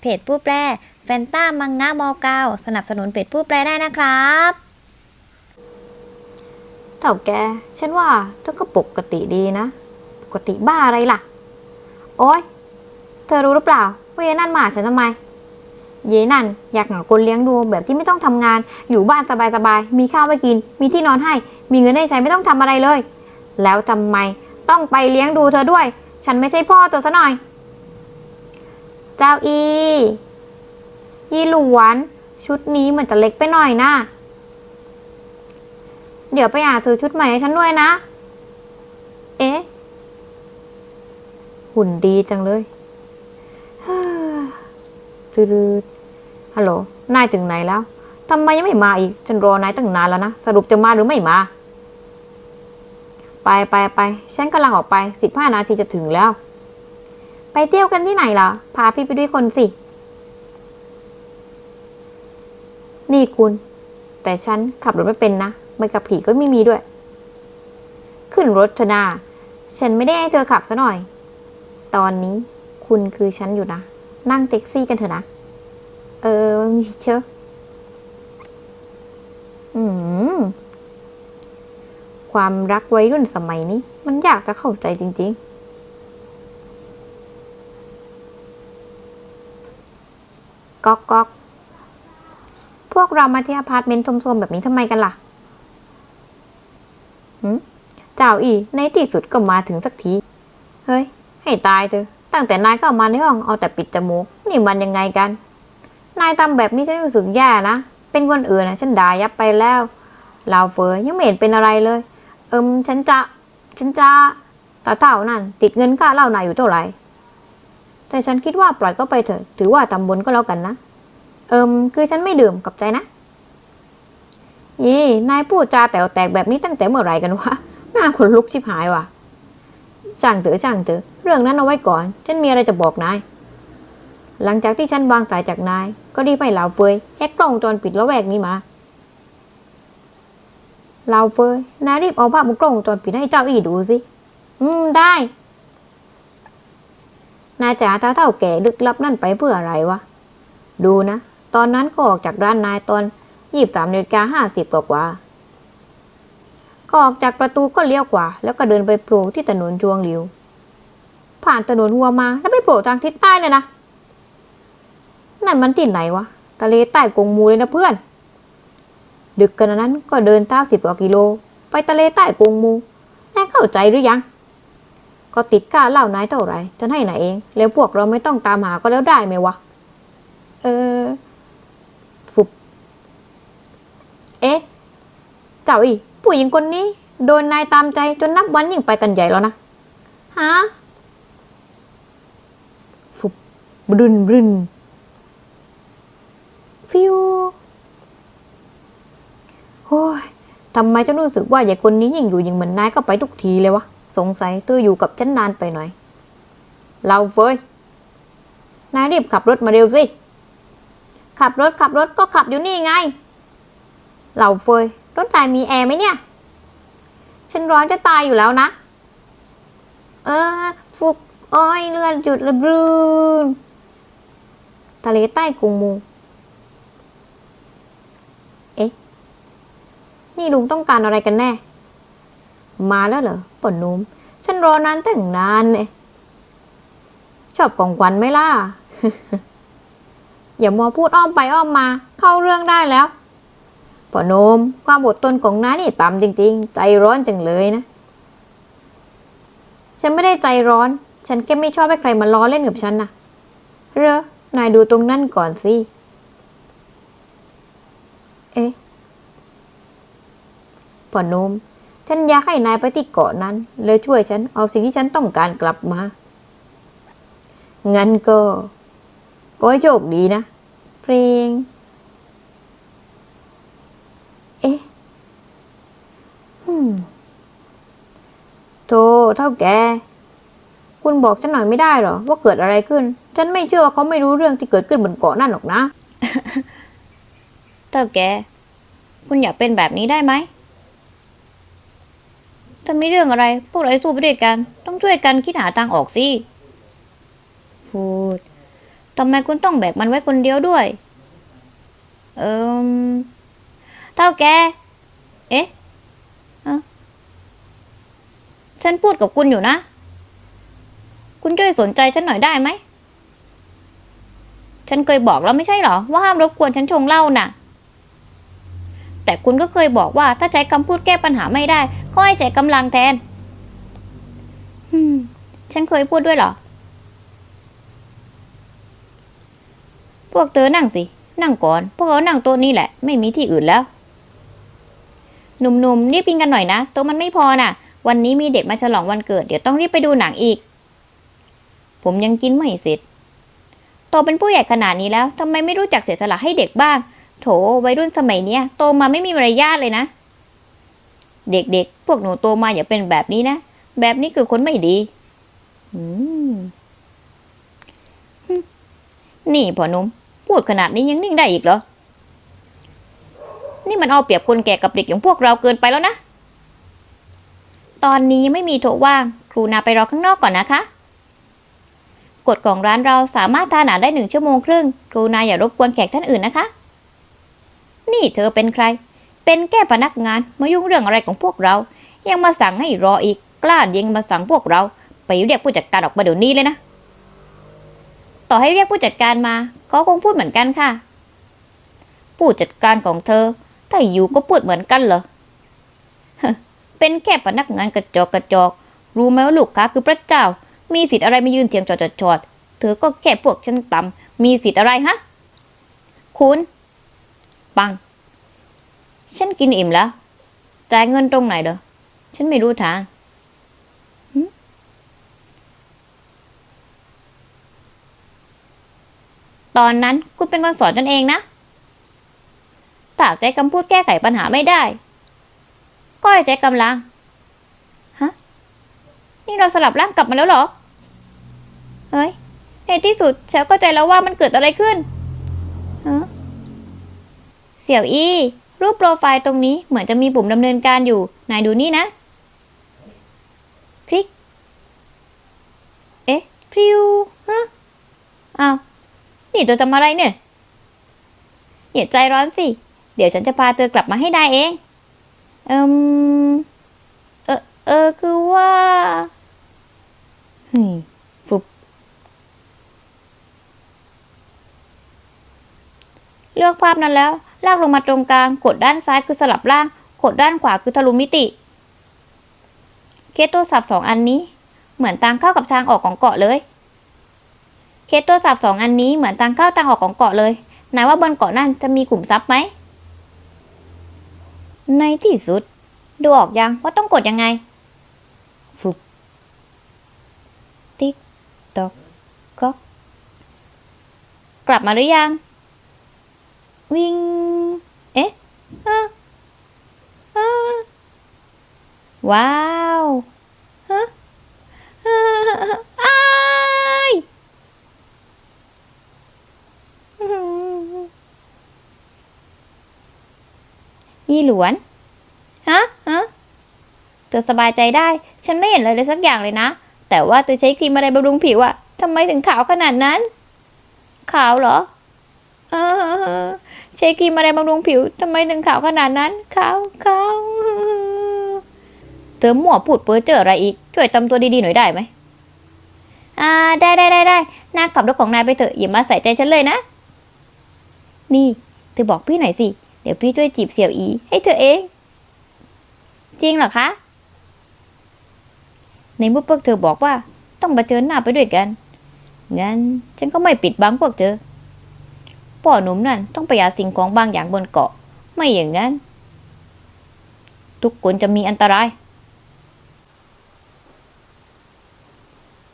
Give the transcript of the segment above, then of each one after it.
เพจผู้แปลแฟนต้ามังงะมอเก้าสนับสนุนเพจผู้แปลได้นะครับเถ่าแก ฉันว่าเธอก็ปกติดีนะ ปกติบ้าอะไรล่ะ โอ๊ย เธอรู้หรือเปล่าว่าเยนั่นมาหาฉันทำไม เยนั่นอยากหาคนเลี้ยงดูแบบที่ไม่ต้องทำงาน อยู่บ้านสบายๆ มีข้าวไว้กิน มีที่นอนให้ มีเงินให้ใช้ไม่ต้องทำอะไรเลย แล้วทำไมต้องไปเลี้ยงดูเธอด้วย ฉันไม่ใช่พ่อเธอซะหน่อย เจ้าอียี่หลวนชุดนี้เหมือนจะเล็กไปหน่อยนะ เดี๋ยวไปหาซื้อชุดใหม่ให้ฉันด้วยนะ เอ๊ะ หุ่นดีจังเลยฮ่าตืดฮัลโหล นายถึงไหนแล้วทำไมยังไม่มาอีก ฉันรอนายตั้งนานแล้วนะ สรุปจะมาหรือไม่มา ไปไปไป ฉันกำลังออกไปสิบห้านาทีจะถึงแล้ว ไปเที่ยวกันที่ไหนล่ะ พาพี่ไปด้วยคนสิ นี่คุณ แต่ฉันขับรถไม่เป็นนะใบขับขี่ก็ไม่มีด้วย ขึ้นรถเถอะนา ฉันไม่ได้ให้เธอขับซะหน่อย ตอนนี้คุณคือฉันอยู่นะ นั่งแท็กซี่กันเถอะนะ เออมีเชอะอืม ความรักวัยรุ่นสมัยนี้ มันอยากจะเข้าใจจริง ๆ ก๊อกก๊อกพวกเรามาที่อพาร์ตเมนต์โทมๆแบบนี้ทำไมกันล่ะหืมเจ้าอีในที่สุดก็มาถึงสักที เฮ้ย ให้ตายเถอะ ตั้งแต่นายเข้ามาในห้องเอาแต่ปิดจมูก นี่มันยังไงกัน นายทำแบบนี้ฉันรู้สึกแย่นะ เป็นคนอื่นนะฉันด่ายับไปแล้วลาวเฟยยังไม่เห็นเป็นอะไรเลย เอิมฉันจะ ฉันจะตาเท่านั่น ติดเงินค่าเหล้านายอยู่เท่าไหร่ แต่ฉันคิดว่าปล่อยก็ไปเถอะ ถือว่าทำบุญก็แล้วกันนะ เอิมคือฉันไม่ดื่มกับใจนะยี่นายพูดจาแต๋วแตกแบบนี้ตั้งแต่เมื่อไหร่กันวะ หน้าขนลุกชิบหายว่ะช่างเถอะช่างเถอะ เรื่องนั้นเอาไว้ก่อน ฉันมีอะไรจะบอกนาย หลังจากที่ฉันวางสายจากนาย ก็รีบให้เหลาเฟยแฮกกล้องวงจรปิดละแวกนี้มาเหลาเฟยนายรีบเอาภาพมุกกล้องวงจรปิดให้เจ้าอีดูสิ อืมได้ นายจะหาเท่าเท่าแก่ลึกลับนั่นไปเพื่ออะไรวะ ดูนะ ตอนนั้นก็ออกจากร้านนายตอนยี่สามนาฬิกาห้าสิบกว่าก็ออกจากประตูก็เลี้ยวขวาแล้วก็เดินไปโผล่ที่ถนนจวงหลิว ผ่านถนนหัวมาแล้วไปโผล่ทางทิศใต้เลยนะนั่นมันที่ไหนวะทะเลใต้กงมูเลยนะเพื่อน ดึกกันนั้นก็เดินเท้าสิบกว่ากิโล ไปทะเลใต้กงมูนายเข้าใจหรือยัง ก็ติดค่าเล่านายเท่าไหร่ฉันให้นายเอง แล้วพวกเราไม่ต้องตามหาก็แล้วได้ไหมวะ เออ ฟุบ เอ๊ะ เจ้าอีผู้หญิงคนนี้ โดนนายตามใจจนนับวันยิ่งไปกันใหญ่แล้วนะ ฮะ ฟุบบรุนบรุนฟิวโอ้ยทำไมฉันรู้สึกว่าใหญ่คนนี้ยิ่งอยู่ยิ่งเหมือนนายก็ไปทุกทีเลยวะ สงสัยเธออยู่กับฉันนานไปหน่อย เราเฟยนายรีบขับรถมาเร็วสิ ขับรถขับรถก็ขับอยู่นี่ไง เราเฟยรถนายมีแอร์ไหมเนี่ย ฉันร้อนจะตายอยู่แล้วนะ เออฟุกอ้อยเลือดหยุดระบรูนทะเลใต้กรุงมู เอ๊ะ นี่ลุงต้องการอะไรกันแน่ มาแล้วเหรอปนนุ่มฉันรอนานตั้งนานเลยชอบของขวัญไหมล่ะ อย่ามัวพูดอ้อมไปอ้อมมา เข้าเรื่องได้แล้วปนมความอดทนของน้านี่ต่ำจริง ๆ ใจร้อนจังเลยนะ ฉันไม่ได้ใจร้อน ฉันแค่ไม่ชอบให้ใครมาล้อเล่นกับฉันนะเรอนายดูตรงนั่นก่อนสิ เอ๊ะปนม ฉันอยากให้นายไปที่เกาะนั้น แล้วช่วยฉันเอาสิ่งที่ฉันต้องการกลับมา งั้นก็ก็ให้โชคดีนะ เพลง เอ๊ะโธ่เท่าแก คุณบอกฉันหน่อยไม่ได้เหรอ ว่าเกิดอะไรขึ้น ฉันไม่เชื่อว่าเขาไม่รู้เรื่องที่เกิดขึ้นบนเกาะนั่นหรอกนะ เท่าแก คุณอย่าเป็นแบบนี้ได้ไหม ถ้ามีเรื่องอะไร พวกเราสู้ไปด้วยกัน ต้องช่วยกันคิดหาทางออกสิพูดทำไมคุณต้องแบกมันไว้คนเดียวด้วย เอิมเท่าแก เอ๊ะฉันพูดกับคุณอยู่นะ คุณช่วยสนใจฉันหน่อยได้ไหม ฉันเคยบอกแล้วไม่ใช่หรอ ว่าห้ามรบกวนฉันชงเหล้าน่ะ แต่คุณก็เคยบอกว่าถ้าใช้คำพูดแก้ปัญหาไม่ได้ ก็ให้ใช้กำลังแทนอืมฉันเคยพูดด้วยเหรอ พวกเธอนั่งสิ นั่งก่อน พวกเรานั่งโต๊ะนี้แหละ ไม่มีที่อื่นแล้ว หนุ่มๆ รีบกินกันหน่อยนะ โต๊ะมันไม่พอน่ะ วันนี้มีเด็กมาฉลองวันเกิด เดี๋ยวต้องรีบไปดูหนังอีก ผมยังกินไม่เสร็จโตเป็นผู้ใหญ่ขนาดนี้แล้วทำไมไม่รู้จักเสียสละให้เด็กบ้าง โถวัยรุ่นสมัยเนี้ยโตมาไม่มีมารยาทเลยนะ เด็กๆ พวกหนูโตมาอย่าเป็นแบบนี้นะ แบบนี้คือคนไม่ดี อืมนี่พ่อหนุ่มพูดขนาดนี้ยังนิ่งได้อีกเหรอ นี่มันเอาเปรียบคนแก่กับเด็กอย่างพวกเราเกินไปแล้วนะ ตอนนี้ยังไม่มีโต๊ะว่าง ครูนาไปรอข้างนอกก่อนนะคะ กฎของร้านเราสามารถทานอาหารได้หนึ่งชั่วโมงครึ่ง ครูนาอย่ารบกวนแขกท่านอื่นนะคะ นี่เธอเป็นใคร เป็นแค่พนักงานมายุ่งเรื่องอะไรของพวกเรา ยังมาสั่งให้รออีก กล้ายิงมาสั่งพวกเรา ไปเรียกผู้จัดการออกมาเดี๋ยวนี้เลยนะ ต่อให้เรียกผู้จัดการมาก็คงพูดเหมือนกันค่ะ ผู้จัดการของเธอ ถ้าอยู่ก็พูดเหมือนกันเหรอเป็นแค่พนักงานกระจอกกระจอก รู้ไหมว่าลูกค้าคือพระเจ้า มีสิทธิ์อะไรมายืนเถียงจอดจอดๆเธอก็แค่พวกชั้นต่ำมีสิทธิ์อะไรฮะ คุณ ปัง ฉันกินอิ่มแล้ว จ่ายเงินตรงไหนเด้อฉันไม่รู้ทางตอนนั้นคุณเป็นคนสอนฉันเองนะถ้าใช้คำพูดแก้ไขปัญหาไม่ได้ ก็ให้ใช้กำลัง ฮะ นี่เราสลับร่างกลับมาแล้วเหรอ เฮ้ย ในที่สุดฉันก็ใจแล้วว่ามันเกิดอะไรขึ้นฮะ สี่ยวอี้ รูปโปรไฟล์ตรงนี้เหมือนจะมีปุ่มดำเนินการอยู่ นายดูนี่นะ คลิก เอ๊ะพริวฮะอ้าว นี่ตัวทำอะไรเนี่ยอย่าใจร้อนสิ เดี๋ยวฉันจะพาเธอกลับมาให้ได้เอง เอิมเออเออคือว่าเฮ้ยฟุบเลือกภาพนั้นแล้ว ลากลงมาตรงกลาง กดด้านซ้ายคือสลับล่าง กดด้านขวาคือทะลุมิติ เคสตัวสับสองอันนี้ เหมือนทางเข้ากับทางออกของเกาะเลย เคสตัวสับสองอันนี้เหมือนทางเข้าทางออกของเกาะเลยนายว่าบนเกาะนั่นจะมีขุมทรัพย์ไหม ในที่สุด ดูออกยังว่าต้องกดยังไงฟุบติ๊กตอกก๊อกกลับมาหรือยัง วิ่ง เอ๊ะอะอะว้าวฮะอ่าอ้ายอื้อหือยี่หลวน ฮะ ฮะ เธอสบายใจได้ ฉันไม่เห็นอะไรเลยสักอย่างเลยนะ แต่ว่าเธอใช้ครีมอะไรบำรุงผิวอะทำไมถึงขาวขนาดนั้น ขาวเหรอ เออ ใช้ครีมอะไรบำรุงผิวทำไมถึงขาวขนาดนั้นขาวขาวเธอมั่วพูดเพ้อเจออะไรอีก ช่วยตำตัวดีๆหน่อยได้ไหมอ่าได้ได้ได้ได้นายขับรถของนายไปเถอะอย่ามาใส่ใจฉันเลยนะ นี่ เธอบอกพี่หน่อยสิ เดี๋ยวพี่ช่วยจีบเสี่ยวอี ให้เธอเอง จริงเหรอคะ ในเมื่อพวกเธอบอกว่าต้องมาเจอหน้าไปด้วยกันงั้นฉันก็ไม่ปิดบังพวกเธอ พ่อหนุ่มนั่นต้องไปหาสิ่งของบางอย่างบนเกาะ ไม่อย่างนั้น ทุกคนจะมีอันตราย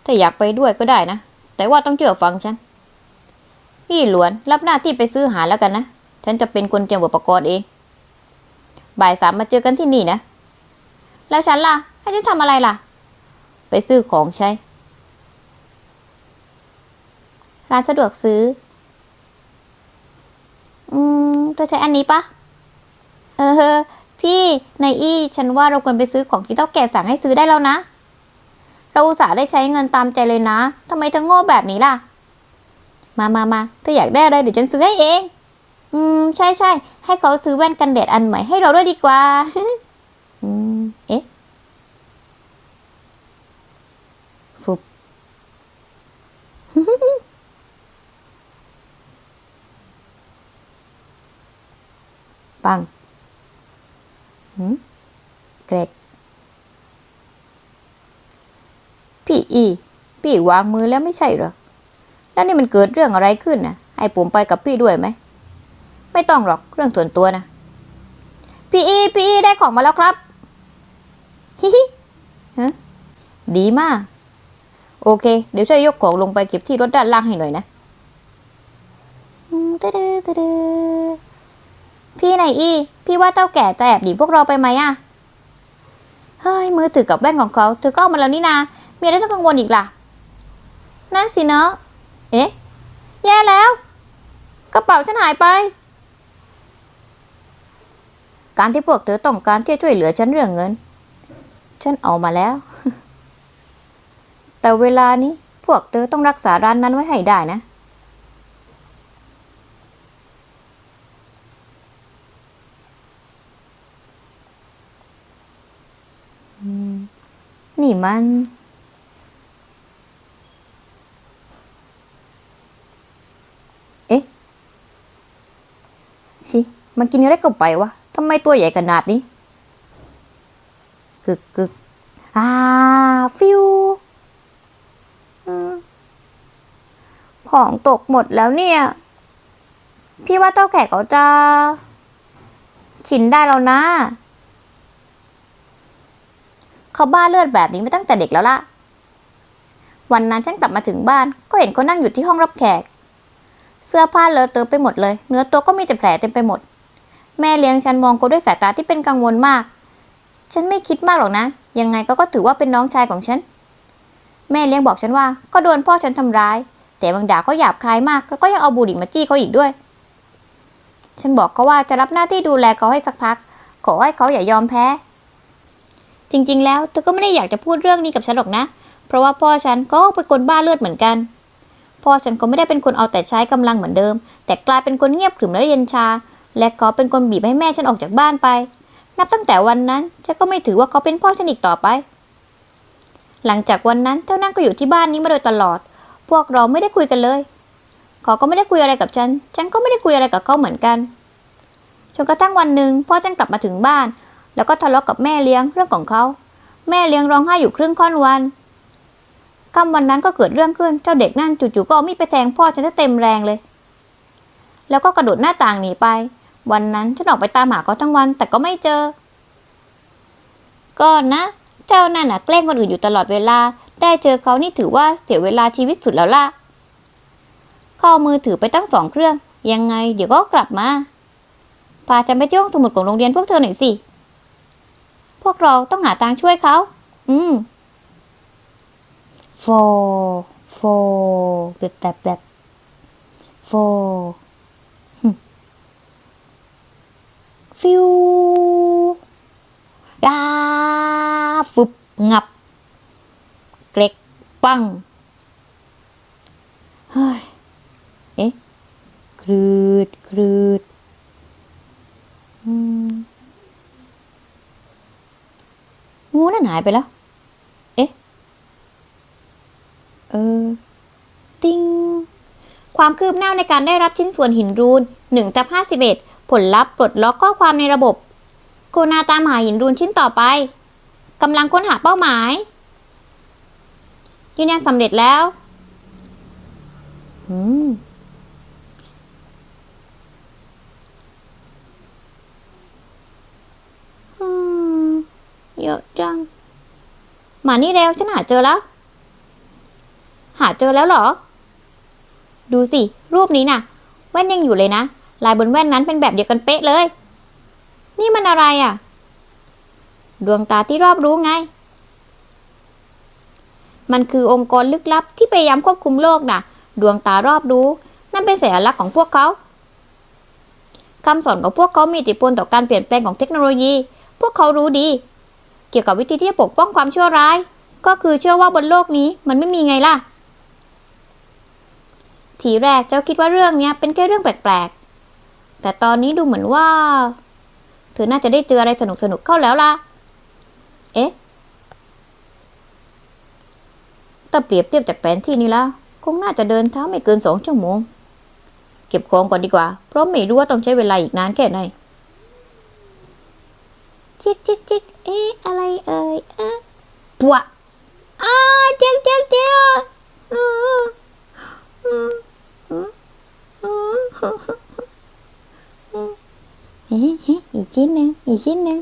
ถ้าอยากไปด้วยก็ได้นะ แต่ว่าต้องเชื่อฟังฉัน พี่หลวนรับหน้าที่ไปซื้อหาแล้วกันนะ ฉันจะเป็นคนเตรียมอุปกรณ์เอง บ่ายสามมาเจอกันที่นี่นะ แล้วฉันล่ะ ให้ฉันทำอะไรล่ะ ไปซื้อของใช้ร้านสะดวกซื้อ อืมเธอใช้อันนี้ปะเออ พี่นายอี้ฉันว่าเราควรไปซื้อของที่เท่าแก่สั่งให้ซื้อได้แล้วนะ เราอุตส่าห์ได้ใช้เงินตามใจเลยนะทำไมเธอโง่แบบนี้ล่ะ มามามาถ้าอยากได้อะไรเดี๋ยวฉันซื้อให้เอง อืม ใช่ใช่ให้เขาซื้อแว่นกันแดดอันใหม่ให้เราด้วยดีกว่า อืม เอ๊ะฟุบ ปังเกรกพี่อี พี่วางมือแล้วไม่ใช่เหรอ แล้วนี่มันเกิดเรื่องอะไรขึ้นนะให้ผมไปกับพี่ด้วยไหม ไม่ต้องหรอกเรื่องส่วนตัวนะ พี่อี พี่อีได้ของมาแล้วครับ ฮิฮิฮะดีมาก โอเค เดี๋ยวช่วยยกของลงไปเก็บที่รถด้านล่างให้หน่อยนะตดตึ๊ดตึ๊ดตึ๊ด พี่ไหนอีพี่ว่าเต้าแก่จะแอบหนีพวกเราไปไหมอะเฮ้ยมือถือกับแว่นของเขาเธอก็เอามาแล้วนี่นามีอะไรต้องกังวลอีกล่ะนั่นสิเนะเอ๊ะ แย่แล้ว กระเป๋าฉันหายไป การที่พวกเธอต้องการที่จะช่วยเหลือฉันเรื่องเงิน ฉันเอามาแล้ว แต่เวลานี้พวกเธอต้องรักษาร้านนั้นไว้ให้ได้นะ นี่มัน เอ๊ะ ชิ มันกินอะไรเข้าไปวะทำไมตัวใหญ่ขนาดนี้ กึกกึกอ่า ฟิวของตกหมดแล้วเนี่ย พี่ว่าเต้าแก่เขาจะชินได้แล้วนะ เขาบ้าเลือดแบบนี้มาตั้งแต่เด็กแล้วล่ะ วันนั้นฉันกลับมาถึงบ้านก็เห็นเขานั่งอยู่ที่ห้องรับแขก เสื้อผ้าเลอะเทอะไปหมดเลย เนื้อตัวก็มีแต่แผลเต็มไปหมด แม่เลี้ยงฉันมองเขาด้วยสายตาที่เป็นกังวลมาก ฉันไม่คิดมากหรอกนะ ยังไงก็ก็ถือว่าเป็นน้องชายของฉัน แม่เลี้ยงบอกฉันว่าก็โดนพ่อฉันทำร้าย แต่บางด่าก็หยาบคายมาก แล้วก็ยังเอาบุหรี่มาจี้เขาอีกด้วย ฉันบอกเขาว่าจะรับหน้าที่ดูแลเขาให้สักพัก ขอให้เขาอย่ายอมแพ้ จริง ๆ แล้วเธอก็ไม่ได้อยากจะพูดเรื่องนี้กับฉันหรอกนะ เพราะว่าพ่อฉันก็เป็นคนบ้าเลือดเหมือนกัน พ่อฉันก็ไม่ได้เป็นคนเอาแต่ใช้กำลังเหมือนเดิม แต่กลายเป็นคนเงียบขรึมและเย็นชา และเขาเป็นคนบีบให้แม่ฉันออกจากบ้านไป นับตั้งแต่วันนั้นฉันก็ไม่ถือว่าเขาเป็นพ่อฉันอีกต่อไป หลังจากวันนั้นเจ้านั่นก็อยู่ที่บ้านนี้มาโดยตลอด พวกเราไม่ได้คุยกันเลยเขาก็ไม่ได้คุยอะไรกับฉัน ฉันก็ไม่ได้คุยอะไรกับเขาเหมือนกัน จนกระทั่งวันหนึ่งพ่อฉันกลับมาถึงบ้าน แล้วก็ทะเลาะกับแม่เลี้ยงเรื่องของเขา แม่เลี้ยงร้องไห้อยู่ครึ่งค่อนวันค่ำวันนั้นก็เกิดเรื่องขึ้น เจ้าเด็กนั่นจู่ๆก็เอามีดไปแทงพ่อฉันเต็มแรงเลย แล้วก็กระโดดหน้าต่างหนีไป วันนั้นฉันออกไปตามหาเขาทั้งวัน แต่ก็ไม่เจอ ก็นะ เจ้านั่นน่ะแกล้งคนอื่นอยู่ตลอดเวลา ได้เจอเขานี่ถือว่าเสียเวลาชีวิตสุดแล้วล่ะเขาเอามือถือไปตั้งสองเครื่อง ยังไง เดี๋ยวก็กลับมาพาฉันไปที่ห้องสมุดของโรงเรียนพวกเธอหน่อยสิ พวกเราต้องหาทางช่วยเขา อืมโฟโฟแบบแบบแบบโฟหึฟิวดาฟุบงับ เกร็กปัง เฮ้ย เอ๊ะ ครืด ครืด อืม งูนั่นหายไปแล้ว เอ๊ะ เออ ติง ความคืบหน้าในการได้รับชิ้นส่วนหินรูน1ทับ51 ผลลัพธ์ปลดล็อกข้อความในระบบโคนาตามหาหินรูนชิ้นต่อไปกำลังค้นหาเป้าหมาย ยืนยันสำเร็จแล้ว อืม อืม เยอะจัง มานี่เร็วฉันหาเจอแล้ว หาเจอแล้วเหรอ ดูสิ รูปนี้น่ะ แว่นยังอยู่เลยนะ ลายบนแว่นนั้นเป็นแบบเดียวกันเป๊ะเลย นี่มันอะไรอะ ดวงตาที่รอบรู้ไง มันคือองค์กรลึกลับที่พยายามควบคุมโลกน่ะ ดวงตารอบรู้ นั่นเป็นสัญลักษณ์ของพวกเขาคำสอนของพวกเขามีอิทธิพลต่อการเปลี่ยนแปลงของเทคโนโลยี พวกเขารู้ดี เกี่ยวกับวิธีที่จะปกป้องความชั่วร้าย ก็คือเชื่อว่าบนโลกนี้มันไม่มีไงล่ะ ทีแรกเจ้าคิดว่าเรื่องนี้เป็นแค่เรื่องแปลกๆ แต่ตอนนี้ดูเหมือนว่า เธอน่าจะได้เจออะไรสนุกๆเข้าแล้วล่ะ เอ๊ะถ้าเปรียบเทียบจากแผนที่นี้แล้วคงน่าจะเดินเท้าไม่เกินสองชั่วโมง เก็บของก่อนดีกว่า เพราะไม่รู้ว่าต้องใช้เวลาอีกนานแค่ไหน จิกจิกจิกเอ๊ะอะไรเอ่ยเอ๊ะปวะอ้าเจ๊กเจ๊กเจ๊กอืมอืมอืมอืมอืมเฮ้เฮ้อีกชิ้นหนึ่งอีกชิ้นหนึ่ง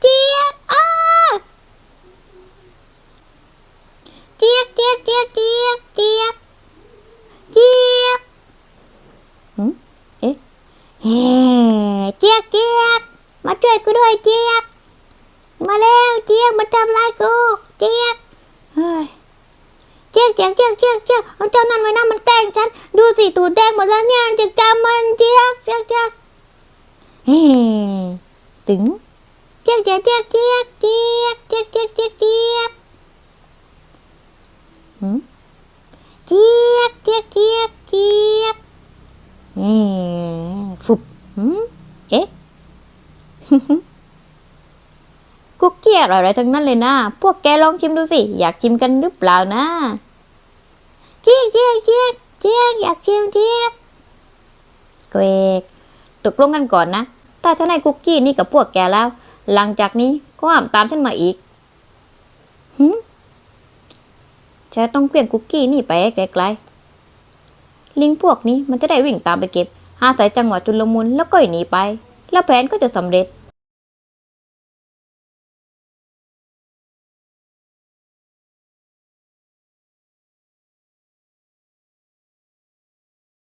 เจี๊ยกอ้าเจี๊ยกเจี๊ยกเจี๊ยกเจี๊ยกเจี๊ยกเจี๊ยก เฮ้เจี๊ยกเจี๊ยกมาช่วยกูด้วยเจี๊ยก มาเร็วเจี๊ยกมาทำลายกูเจี๊ยกเฮ้ย เจี๊ยเจี๊ยกเจี๊ยเกเจี๊ยกเอาเจ้านั่นไว้นะมันแกล้งฉัน ดูสิตูดแดงหมดแล้วเนี่ยจะกำมันเจี๊ยกเจี๊ยกเจี๊ยกเฮ้ตึงเจี๊ยกเจี๊ยกเจี๊ยกเจี๊ยกเจี๊ยกเจี๊ยกเจี๊ยกเจี๊ยกเจี๊ยกหืมเจี๊ยกเจี๊ยกเจี๊ยกเจี๊ยกเอ๊ะฟุบหืมเอ๊ะคุกกี้อร่อยทั้งนั้นเลยนะ พวกแกลองชิมดูสิ อยากชิมกันหรือเปล่านะ เจี๊ยกเจี๊ยกเจี๊ยกเจี๊ยกอยากชิมเจี๊ยกเกวกตกลงกันก่อนนะ ถ้าฉันให้คุกกี้นี่กับพวกแกแล้ว หลังจากนี้ก็ห้ามตามฉันมาอีกหืมฉันต้องเปลี่ยนคุกกี้นี่ไปไกลๆ ลิงพวกนี้มันจะได้วิ่งตามไปเก็บ หาสายจังหวะจุลมุนแล้วก็หนีไป แล้วแผนก็จะสำเร็จ